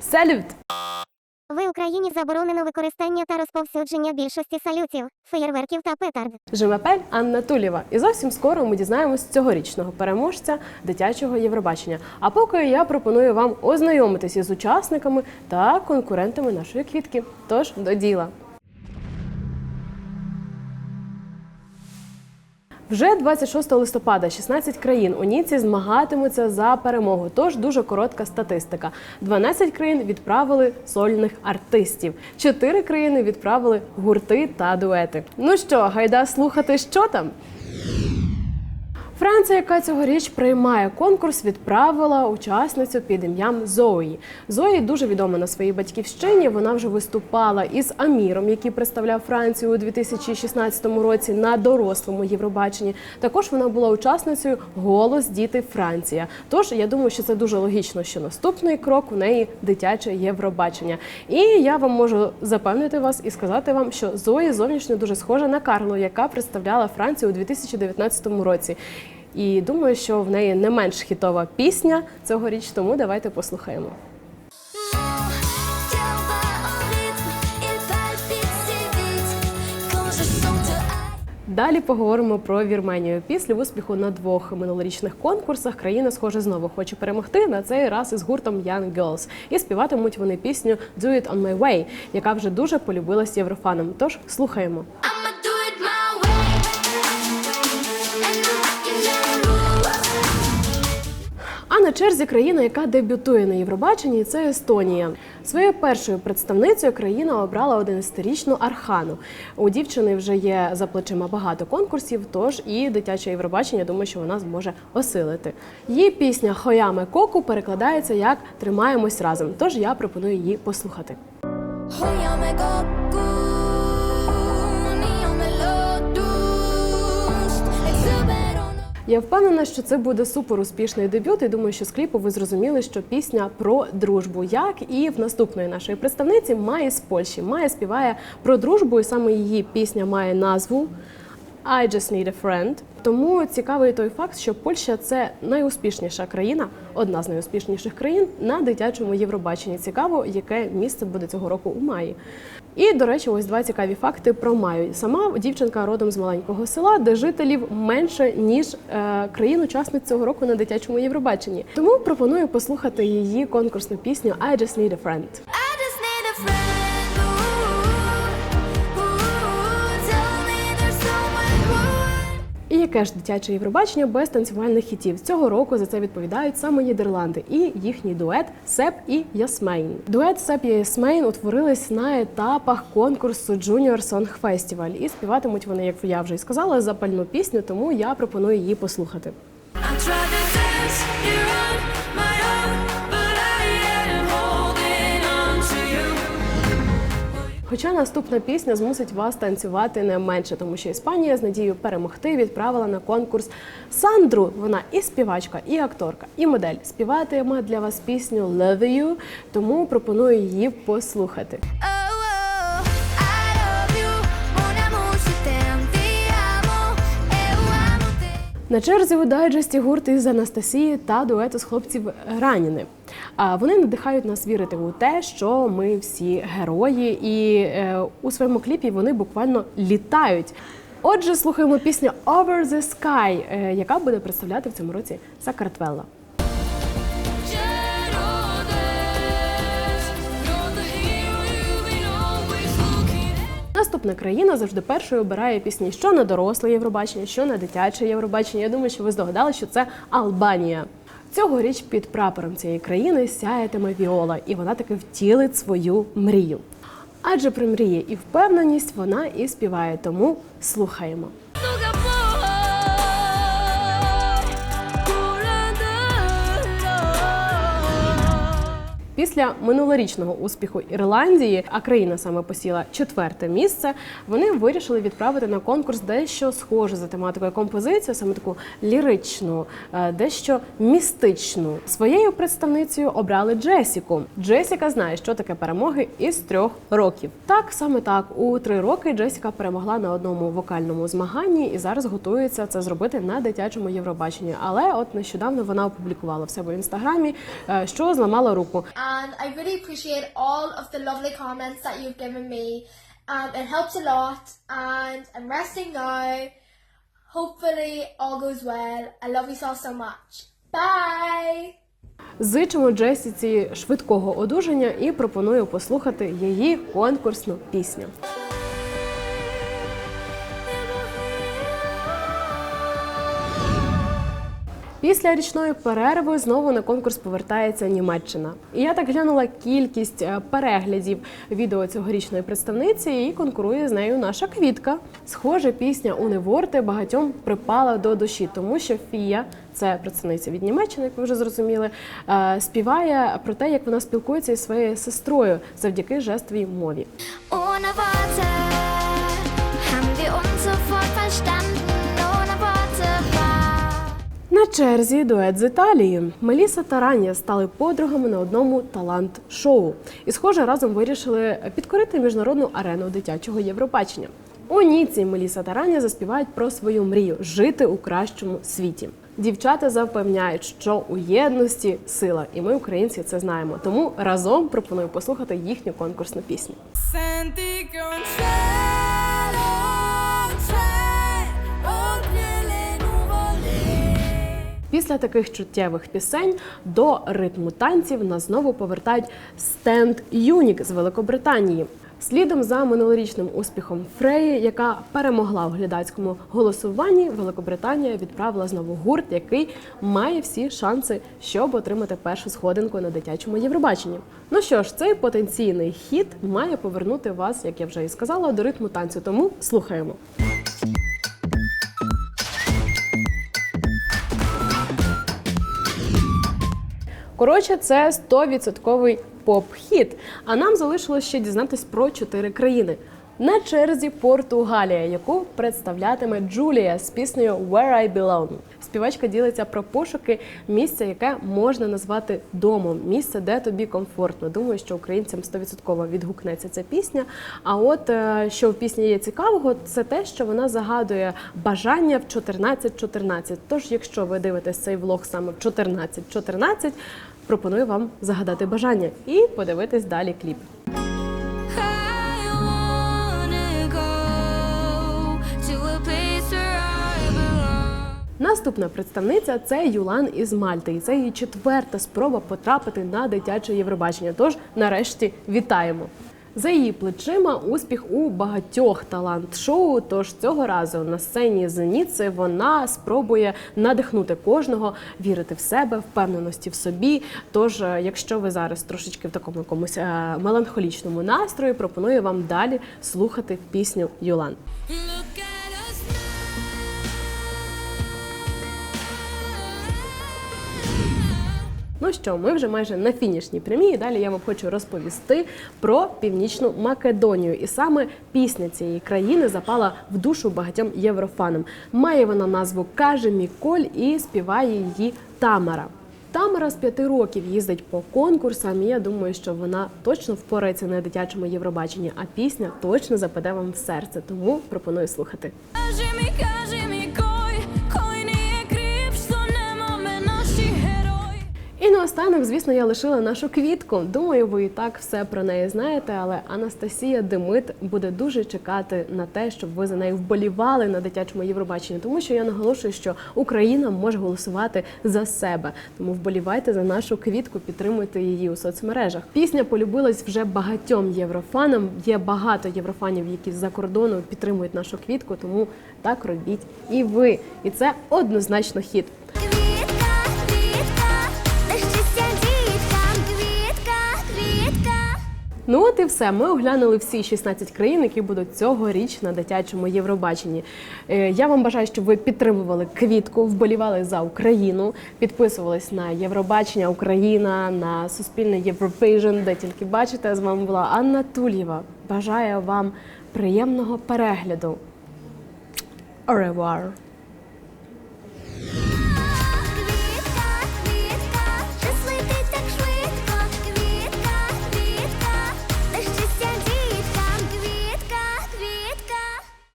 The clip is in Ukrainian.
Салют! В Україні заборонено використання та розповсюдження більшості салютів, феєрверків та петард. Жимапель Анна Тулєва. І зовсім скоро ми дізнаємось цьогорічного переможця дитячого Євробачення. А поки я пропоную вам ознайомитися з учасниками та конкурентами нашої квітки. Тож до діла. Вже 26 листопада 16 країн у Ніці змагатимуться за перемогу. Тож дуже коротка статистика. 12 країн відправили сольних артистів. 4 країни відправили гурти та дуети. Ну що, гайда слухати, що там? Франція, яка цьогоріч приймає конкурс, відправила учасницю під ім'ям Зої. Зої дуже відома на своїй батьківщині. Вона вже виступала із Аміром, який представляв Францію у 2016 році на дорослому Євробаченні. Також вона була учасницею Голос діти Франція. Тож я думаю, що це дуже логічно, що наступний крок у неї дитяче Євробачення. І я вам можу запевнити вас і сказати вам, що Зої зовнішньо дуже схожа на Карлу, яка представляла Францію у 2019 році. І думаю, що в неї не менш хітова пісня цьогоріч, тому давайте послухаємо. Далі поговоримо про Вірменію. Після успіху на двох минулорічних конкурсах країна, схоже, знову хоче перемогти на цей раз із гуртом Young Girls. І співатимуть вони пісню «Do it on my way», яка вже дуже полюбилась єврофанам. Тож слухаємо. На черзі країна, яка дебютує на Євробаченні, це Естонія. Своєю першою представницею країна обрала 11-річну Архану. У дівчини вже є за плечима багато конкурсів, тож і дитяче Євробачення, думаю, що вона зможе осилити. Її пісня Хояме Коку перекладається як Тримаємось разом. Тож я пропоную її послухати. Hoiame kokku, Я впевнена, що це буде супер успішний дебют. І думаю, що з кліпу ви зрозуміли, що пісня про дружбу, як і в наступної нашої представниці Майї з Польщі. Майя співає про дружбу, і саме її пісня має назву I just need a friend. Тому цікавий той факт, що Польща це найуспішніша країна, одна з найуспішніших країн на дитячому Євробаченні. Цікаво, яке місце буде цього року у Маї. І, до речі, ось два цікаві факти про Маю. Сама дівчинка родом з маленького села, де жителів менше ніж е, країн-учасниць цього року на дитячому Євробаченні. Тому пропоную послухати її конкурсну пісню I just need a friend. I just need a friend. Яке ж дитяче Євробачення без танцювальних хітів? Цього року за це відповідають саме Нідерланди і їхній дует Сеп і Ясмейн. Дует Сеп і Ясмейн утворились на етапах конкурсу Junior Song Festival. І співатимуть вони, як я вже й сказала, запальну пісню, тому я пропоную її послухати. Хоча наступна пісня змусить вас танцювати не менше, тому що Іспанія з надією перемогти відправила на конкурс Сандру. Вона і співачка, і акторка, і модель. Співатиме для вас пісню «Love You», тому пропоную її послухати. На черзі у дайджесті гурт із Анастасії та дуету з хлопців Раніни. А вони надихають нас вірити у те, що ми всі герої, і е, у своєму кліпі вони буквально літають. Отже, слухаємо пісню Over the Sky, е, яка буде представляти в цьому році Сакартвелла. Наступна країна завжди першою обирає пісні що на доросле Євробачення, що на дитяче Євробачення. Я думаю, що ви здогадали, що це Албанія. Цьогоріч під прапором цієї країни сяятиме Віола, і вона таки втілить свою мрію. Адже при мрії і впевненість вона і співає, тому слухаємо. Після минулорічного успіху Ірландії, а країна саме посіла четверте місце. Вони вирішили відправити на конкурс дещо схоже за тематикою композицію, саме таку ліричну, е, дещо містичну. Своєю представницею обрали Джесіку. Джесіка знає, що таке перемоги із трьох років. Так саме так у три роки Джесіка перемогла на одному вокальному змаганні і зараз готується це зробити на дитячому Євробаченні. Але от нещодавно вона опублікувала в себе в інстаграмі, е, що зламала руку. And I really appreciate all of the lovely comments that you've given me. Um, it helps a lot, and I'm resting now. Hopefully, all goes well. I love you all so much. Bye! Зичимо Джесіці швидкого одужання і пропоную послухати її конкурсну пісню. Після річної перерви знову на конкурс повертається Німеччина. І я так глянула кількість е, переглядів відео цьогорічної представниці і конкурує з нею наша квітка. Схоже, пісня Уневорте багатьом припала до душі, тому що Фія, це представниця від Німеччини, як ви вже зрозуміли, е, співає про те, як вона спілкується із своєю сестрою завдяки жестовій мові. Worte На черзі дует з Італії. Меліса та Ранія стали подругами на одному талант-шоу. І, схоже, разом вирішили підкорити міжнародну арену дитячого Євробачення. У Ніці Меліса та Ранія заспівають про свою мрію жити у кращому світі. Дівчата запевняють, що у єдності сила, і ми, українці, це знаємо. Тому разом пропоную послухати їхню конкурсну пісню. Після таких чуттєвих пісень до ритму танців нас знову повертають Stand Unique з Великобританії. Слідом за минулорічним успіхом Фреї, яка перемогла в глядацькому голосуванні, Великобританія відправила знову гурт, який має всі шанси, щоб отримати першу сходинку на дитячому Євробаченні. Ну що ж, цей потенційний хіт має повернути вас, як я вже і сказала, до ритму танцю. Тому слухаємо. Коротше, це 100% поп-хіт. А нам залишилось ще дізнатись про чотири країни. На черзі Португалія, яку представлятиме Джулія з піснею Where I Belong. Співачка ділиться про пошуки місця, яке можна назвати домом, місце, де тобі комфортно. Думаю, що українцям 100% відгукнеться ця пісня. А от е, що в пісні є цікавого, це те, що вона загадує бажання в 14-14. Тож, якщо ви дивитесь цей влог саме в 14-14, пропоную вам загадати бажання і подивитись далі кліп. Наступна представниця це Юлан із Мальти, і це її четверта спроба потрапити на дитяче Євробачення. Тож, нарешті, вітаємо. За її плечима успіх у багатьох талант-шоу. Тож цього разу на сцені Зеніци вона спробує надихнути кожного, вірити в себе, впевненості в собі. Тож, е, якщо ви зараз трошечки в такому якомусь е, меланхолічному настрої, пропоную вам далі слухати пісню Юлан. Ну що, ми вже майже на фінішній прямій. Далі я вам хочу розповісти про північну Македонію. І саме пісня цієї країни запала в душу багатьом єврофанам. Має вона назву Каже Міколь і співає її Тамара. Тамара з п'яти років їздить по конкурсам. і Я думаю, що вона точно впорається на дитячому Євробаченні, а пісня точно западе вам в серце. Тому пропоную слухати. Kaži І звісно, я лишила нашу квітку. Думаю, ви і так все про неї знаєте, але Анастасія Демит буде дуже чекати на те, щоб ви за нею вболівали на дитячому Євробаченні, тому що я наголошую, що Україна може голосувати за себе. Тому вболівайте за нашу квітку, підтримуйте її у соцмережах. Пісня полюбилась вже багатьом єврофанам. Є багато єврофанів, які з-за кордону підтримують нашу квітку, тому так робіть і ви. І це однозначно хіт. Ну от і все. Ми оглянули всі 16 країн, які будуть цьогоріч на дитячому Євробаченні. Е, Я вам бажаю, щоб ви підтримували квітку, вболівали за Україну, підписувались на Євробачення Україна, на Суспільне Європейжн, де тільки бачите. З вами була Анна Тулєва. Бажаю вам приємного перегляду. Au revoir!